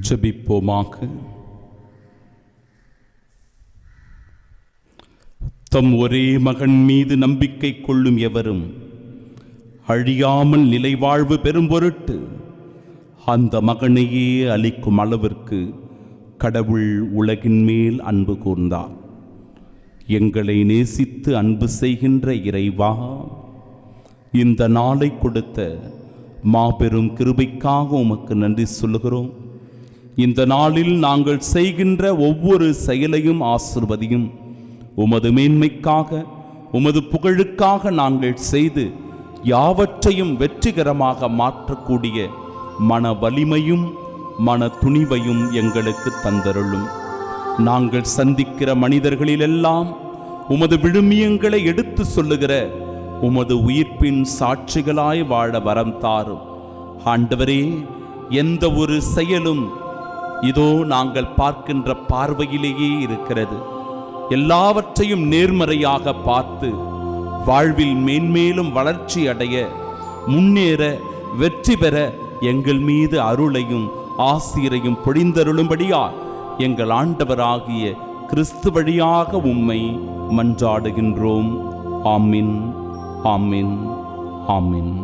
ஜெபிப்போமாக தம் ஒரே மகன் மீது நம்பிக்கை கொள்ளும் எவரும் அழியாமல் நிலைவாழ்வு பெறும் பொருட்டு அந்த மகனையே அளிக்கும் அளவிற்கு கடவுள் உலகின் மேல் அன்பு கூர்ந்தார். எங்களை நேசித்து அன்பு செய்கின்ற இறைவா இந்த நாளை கொடுத்த மாபெரும் கிருபைக்காக உமக்கு நன்றி சொல்லுகிறோம். இந்த நாளில் நாங்கள் செய்கின்ற ஒவ்வொரு செயலையும் ஆசிர்வதியும். உமது மேன்மைக்காக உமது புகழுக்காக நாங்கள் செய்து யாவற்றையும் வெற்றிகரமாக மாற்றக்கூடிய மன வலிமையும் மன துணிவையும் எங்களுக்கு தந்தருளும். நாங்கள் சந்திக்கிற மனிதர்களிலெல்லாம் உமது விழுமியங்களை எடுத்து சொல்லுகிற உமது உயிர்ப்பின் சாட்சிகளாய் வாழ வரம் தாரும். ஆண்டவரே எந்த ஒரு செயலும் இதோ நாங்கள் பார்க்கின்ற பார்வையிலேயே இருக்கிறது. எல்லாவற்றையும் நேர்மறையாக பார்த்து வாழ்வில் மேன்மேலும் வளர்ச்சி அடைய முன்னேற வெற்றி பெற எங்கள் மீது அருளையும் ஆசிரையும் பொழிந்தருளும்படியா எங்கள் ஆண்டவராகிய கிறிஸ்து வழியாக உம்மை மன்றாடுகின்றோம். ஆமின் ஆமின் ஆமின்.